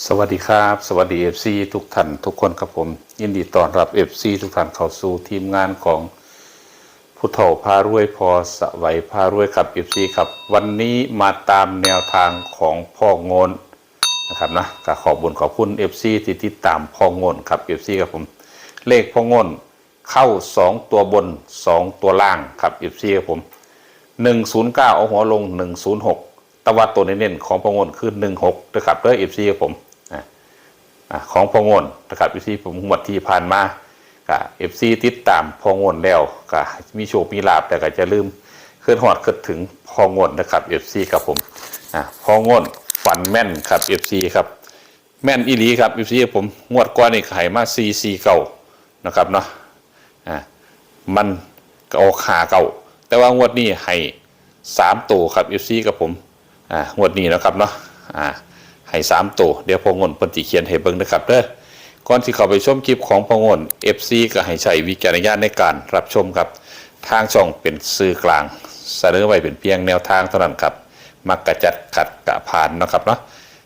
สวัสดีครับ สวัสดี FC ทุกท่านทุกคนครับผม ยินดีต้อนรับ FC ทุกท่านเข้าสู่ทีมงานของผู้เฒ่าพารวยพอสวัยพารวยครับ FC ครับ วันนี้มาตามแนวทางของพ่อโงนนะครับนะกขอบุญขอบคุณ FC ที่ติดตามพ่อโงนครับ FC ครับผม เลขพ่อโงนเข้า 2 ตัวบน 2 ตัวล่างครับ FC ครับผม 109 เอาหัวลง 106 ตะวัดตัวเน้นๆของพองนคือ16นะครับเด้อ FC ครับผมอะอะของพองนนะครับ FC ผมหมดที่ผ่านมาก็ FC ติดตามพองนแล้วก็มีโชคมีลาบแต่ก็จะลืมเคลื่อนหอดขึ้นถึงพองนนะครับ FC ครับผมพองนฝันแม่นครับ FC ครับแม่นอีหลีครับ FC ครับผมงวดก่อนนี่ขายมา4 4เก่านะครับเนาะมันก็ออกขาเก่า แต่ว่างวดนี้ให้สามตัวครับเอฟซีกับผม อ่างวดนี้นะครับเนาะอ่าให้สามตัวเดี๋ยวพองนปฏิเขียนให้เบิ่งนะครับเด้อก่อนที่เข้าไปชมคลิปของพองนเอฟซีก็ให้ใช้วิจารณญาณในการรับชมครับ ทางช่องเป็นสื่อกลางเสนอไว้เป็นเพียงแนวทางเท่านั้นครับ มักกระจัดขัดกะผ่านนะครับเนาะ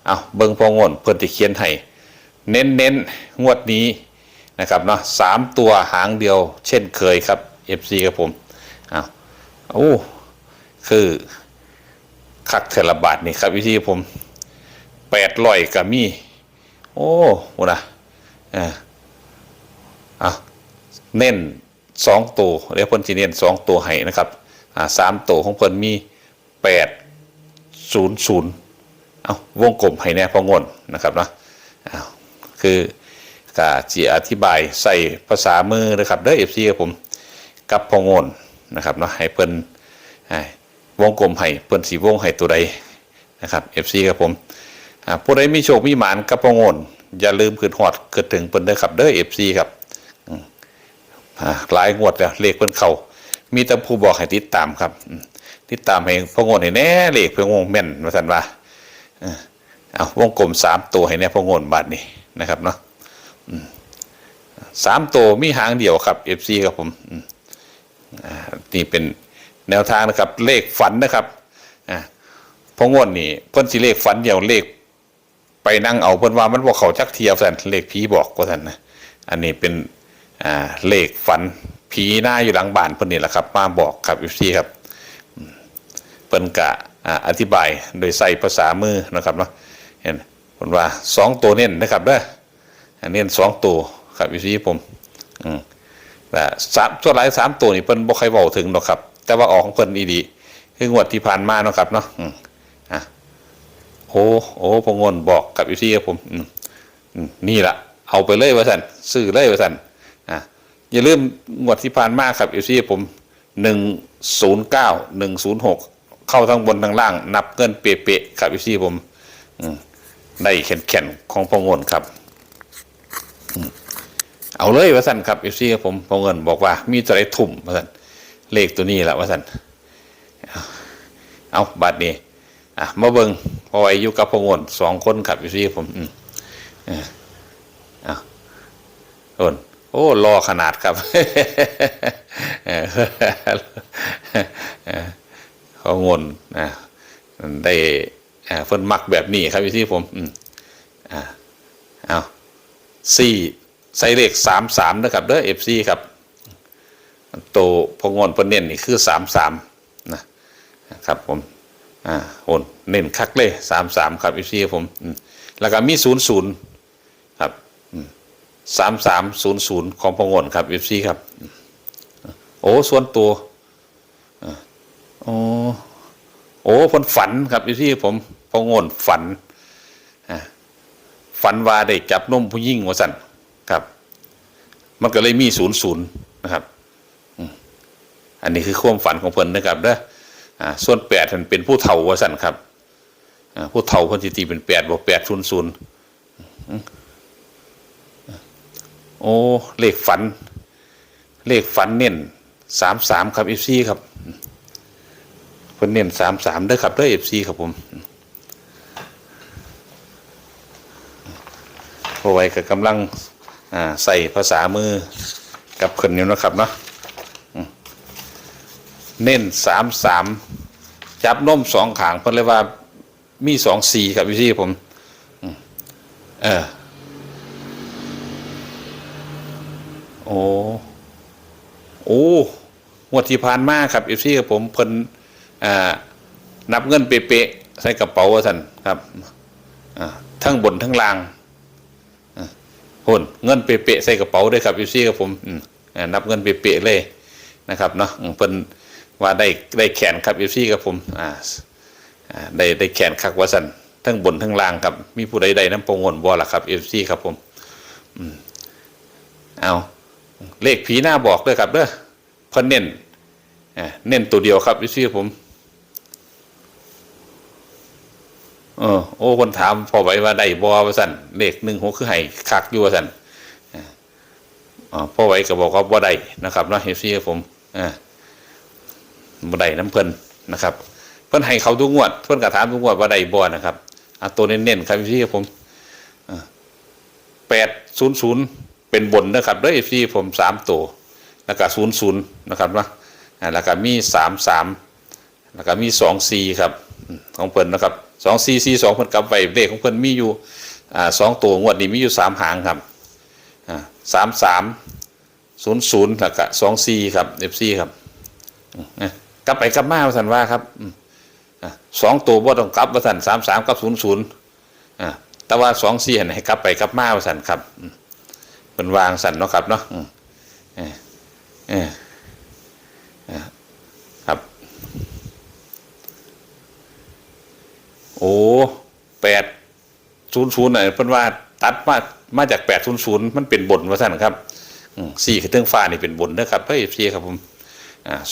เอาเบิ่งพองนเพิ่นที่เขียนให้เน้นเน้นงวดนี้นะครับเนาะสามตัวหางเดียวเช่นเคยครับ FC ครับผมอ้าวโอ้คือ คักเทระบาทนี่ครับวิธีผมแปดร้อยกับมีโอ้โหนะอ่าอะเน้นสองตัวเดี๋ยวเพิ่นจะเน้นสองตัวให้นะครับอ่าสามตัวของเพิ่นมีแปดศูนย์ศูนย์เอาวงกลมให้แน่พองนนะครับเนาะอ้าวคือก็จีอธิบายใส่ภาษามือนะครับเด้อเอฟซีกับผมกับพองนนะครับเนาะให้เพิ่น วงกลมให้เพิ่นสีวงให้ตัวใดนะครับเอฟซีกับผมอ่าผู้ใดมีโชคมีหมานกับพองนอย่าลืมขึ้นฮอดเกิดถึงเพิ่นเด้อครับเด้อเอฟซีครับอ่าหลายงวดแล้วเลขเพิ่นเขามีแต่ผู้บอกให้ติดตามครับ ติดตามให้พองนให้แน่เลขเพิ่นงงแม่นว่าซั่นว่าเออเอาวงกลมสามตัวให้แน่พองนบัดนี้นะครับเนาะสามตัวมีหางเดียวครับ FC ครับผมอืมอ่านี่เป็น แนวทางนะครับ เลขฝันนะครับอ่าพงวนนี่เพิ่นสิเลขฝันเดียวเลข ไปนั่งเอาเพิ่นว่ามันบอกเขาจักเทียบสันเลขผีบอกว่าสันนะอันนี้เป็นอ่าเลขฝันผีหน้าอยู่หลังบ้านเพิ่นนี่แหละครับมาบอกครับ FC ครับเพิ่นกะอ่าอธิบายโดยใส่ภาษามือนะครับเนาะเห็นเพิ่นว่าสองตัวเน้นนะครับเด้ออันนี้สองตัวครับวิธีผมอืมแต่สามตัวหลายสามตัวนี่เพิ่นบ่ใครเว้าถึงหรอกครับ แต่ว่าออกของเพิ่นอีดีคืองวดที่ผ่านมาเนาะครับเนาะอะโอ้โอ้พงนบอกกับวิธีครับผมนี่ละเอาไปเลยว่าสันซื้อเลยว่าสันอะอย่าลืมงวดที่ผ่านมาครับวิธีผมหนึ่งศูนย์เก้าหนึ่งศูนย์หกเข้าทั้งบนทั้งล่าง นับเงินเป๊ะๆครับวิธีผมอืมได้แข็งๆของพงนครับเอาเลยว่าสันครับเอฟซีครับผมพอเงินบอกว่ามีตัวไรทุ่มว่าสัน เลขตัวนี้แหละว่าสันเอาบัตรนี้อะมาเบิงพอไว้ยู่กับพงินสองคนครับเอฟซีผมอืมออเอาโอนโอ้รอขนาดครับเออพงนนะได้เพิ่นมักแบบนี้ครับเอฟซีผมอืมอ่าเอาสี่ใส่เลขสามสามนะครับเด้อเอฟซีครับ โตพงอนเพิ่นเน้นนี่คือสามสามนะครับผมอ่าโอนเน้นคักเลยสามสามครับอฟซีผมอืมแล้วก็มีศูนย์ศูนย์ครับสามสามศูนย์ศูนย์ของพงอนครับอฟซีครับโอ้ส่วนตัวอ่าโอ้โอ้เพิ่นฝันครับอฟซีผมพงอนฝันฝันว่าได้จับนมผู้หญิงว่าสั่นครับ มันก็เลยมีศูนย์ศูนย์นะครับ อันนี้คือความฝันของเพิ่นนะครับเด้ออ่าส่วนแปดมันเป็นผู้เฒ่าวสันครับอ่าผู้เฒ่าเพิ่นสิตีเป็นแปดบอกแปดศูนย์ศูนย์โอ้เลขฝัน เลขฝันเน้นสามสามครับเอฟซีครับเพิ่นเน้นสามสามเด้อครับเด้อเอฟซีครับผมพอไว้ก็กำลังใส่ภาษามือกับคนนี้นะครับเนาะ เน้นสามสามจับนมสองขางเพิ่นเลยว่ามีสองสี่ครับพี่ที่ผม เออ โอ้โอ้งวดที่ผ่านมาครับเอฟซีกับผมเพิ่นอ่านับเงินเป๊ะๆใส่กระเป๋าท่านครับทั้งบนทั้งล่างหุ่นเงินเป๊ะๆใส่กระเป๋าด้วยครับเอฟซีกับผมอ่านับเงินเป๊ะๆเลยนะครับเนาะเพิ่น ว่าได้ได้แขนครับเอฟซีกับผมอ่าได้ได้แขนคักวาสันทั้งบนทั้งล่างครับมีผู้ใดใดน้ำปงวนบ่ล่ะครับเอฟซีครับผมอืมเอาเลขผีหน้าบอกด้วยครับเด้อเพิ่นเน้นเน้นตัวเดียวครับเอฟซีผมเออโอ้คนถามพอไว้ว่าได้บอวาสันเลขหนึ่งหกคือให้คักอยู่วาสันอ๋อพ่อไว้ก็บอกว่าบ่ได้นะครับเนาะเฮฟซี่ผมอ่า บ่ได้น้ำเพิ่นนะครับ เพิ่นให้เขาทุกงวด เพิ่นก็ถามทุกงวดว่าได้บ่นะครับอะตัวเน้นๆครับเอฟซี่ผมแปดศูนย์ศูนย์เป็นบนนะครับด้อเอฟซีผมสามตัวแล้วก็ศูนย์ศูนย์นะครับเนาะอ่าแล้วก็มีสามสามแล้วก็มีสองสี่ครับของเพิ่นนะครับสองซีซีสองเพิ่นกลับไปเลขของเพิ่นมีอยู่สองตัวงวดนี้มีอยู่สามหางครับสามสามศูนย์ศูนย์แล้วก็สองซีครับเอฟซีครับนะ กลับไปกลับมาว่าสันว่าครับสองตัวบ่ต้องกลับว่าสันสามสามกับศูนย์ศูนย์แต่ว่าสองซีให้กลับไปกลับมาว่าสันครับเพิ่นวางสันเนาะครับเนาะครับ โอ้แปดศูนย์ศูนย์น่ะเพิ่นว่าตัดมามาจากแปดศูนย์ศูนย์มันเป็นบนว่าสั่นครับสี่คือเทิงฟ้านี่เป็นบนนะครับเฮ้ยพี่ครับผม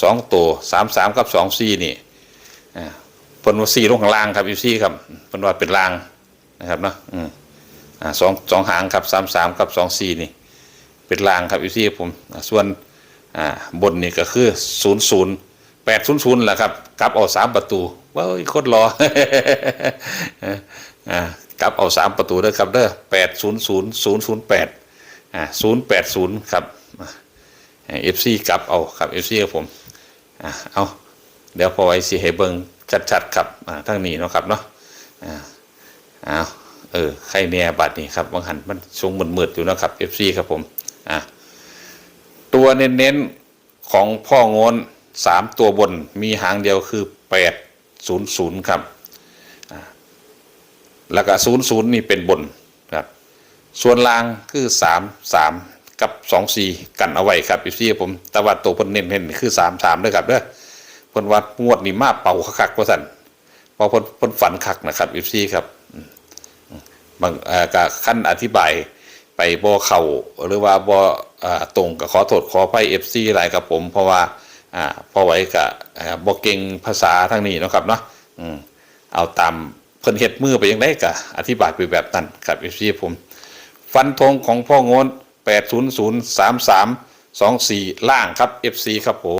สองตัวสามสามกับสองสี่นี่อ่าเพิ่นว่าสี่ลงข้างล่างครับพี่ครับเพิ่นว่าเป็นล่างนะครับเนาะสองสองหางครับสามสามกับสองสี่นี่ เป็นล่างครับพี่ผมส่วนบนนี่ก็คือศูนย์ศูนย์แปดศูนย์ศูนย์แหละครับกลับเอาสามประตูว้าวโคตรรอกลับเอาสามประตูด้วยครับเด้อแปดศูนย์ศูนย์ศูนย์ศูนย์แปดอ่าศูนย์แปดศูนย์ครับ เอฟซีกลับเอาครับเอฟซีกับผมอ่าเอาเดี๋ยวพอไว้สิให้เบิงชัดๆครับอ่าทั้งนี้เนาะครับเนาะอ่าเอาเออใครแน่บัตรนี่ครับบางหันมันชงมืดๆอยู่นะครับเอฟซีครับผมอ่าตัวเน้นๆของพ่องนสามตัวบนมีหางเดียวคือแปดศูนย์ศูนย์ครับแล้วก็ศูนย์ศูนย์นี่เป็นบนครับ ส่วนล่างคือสามสาม กับสองสี่กันเอาไว้ครับพี่ผมแต่ว่าตัวเพิ่นเน้นเน้นคือสามสามด้วยครับเด้อเพิ่นวัดงวดนี่มาเป่าคักๆว่าสั่นเพอเพิ่นเพิ่นฝันคักนะครับพี่ซีครับบางอ่อก็ขั้นอธิบายไปบ่เข้าหรือว่าบ่อ่าตรงก็ขอโทษขออภัย FC หลายครับผม เพราะว่าอ่าพอไว้ก็อ่าบ่เก่งภาษาทางนี้นะครับเนาะอืมเอาตามเพิ่นเฮ็ดมือไปยังไงก็อธิบายไปแบบนั้นครับเอฟซีผม ฟันธงของพ่อโงน 8003324 ล่างครับ FC ครับผม